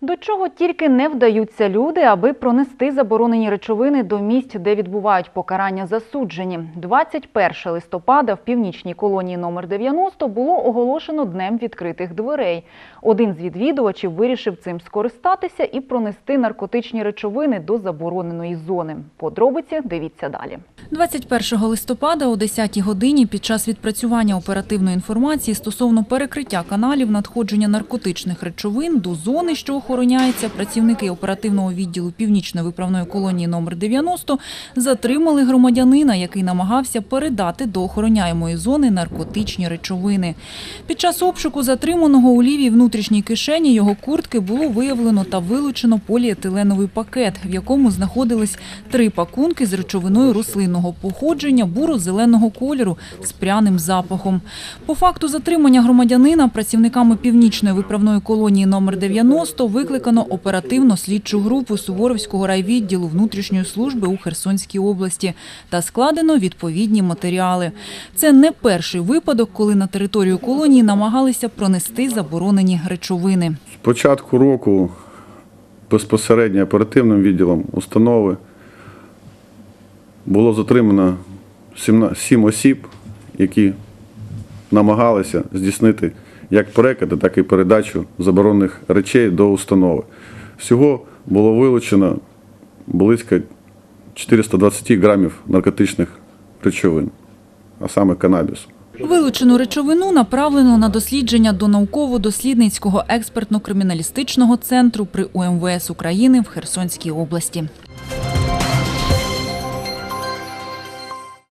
До чого тільки не вдаються люди, аби пронести заборонені речовини до місць, де відбувають покарання засуджені. 21 листопада в північній колонії номер 90 було оголошено днем відкритих дверей. Один з відвідувачів вирішив цим скористатися і пронести наркотичні речовини до забороненої зони. Подробиці дивіться далі. 21 листопада о 10 годині під час відпрацювання оперативної інформації стосовно перекриття каналів надходження наркотичних речовин до зони, що охороняється, працівники оперативного відділу Північної виправної колонії номер 90 затримали громадянина, який намагався передати до охороняємої зони наркотичні речовини. Під час обшуку затриманого у лівій внутрішній кишені його куртки було виявлено та вилучено поліетиленовий пакет, в якому знаходились три пакунки з речовиною рослинного походження буро-зеленого кольору з пряним запахом. По факту затримання громадянина працівниками північної виправної колонії номер 90 викликано оперативно слідчу групу Суворовського райвідділу внутрішньої служби у Херсонській області та складено відповідні матеріали. Це не перший випадок, коли на територію колонії намагалися пронести заборонені речовини. З початку року безпосередньо оперативним відділом установи було затримано 7 осіб, які намагалися здійснити як перекиди, так і передачу заборонених речей до установи. Всього було вилучено близько 420 грамів наркотичних речовин, а саме канабісу. Вилучену речовину направлено на дослідження до науково-дослідницького експертно-криміналістичного центру при УМВС України в Херсонській області.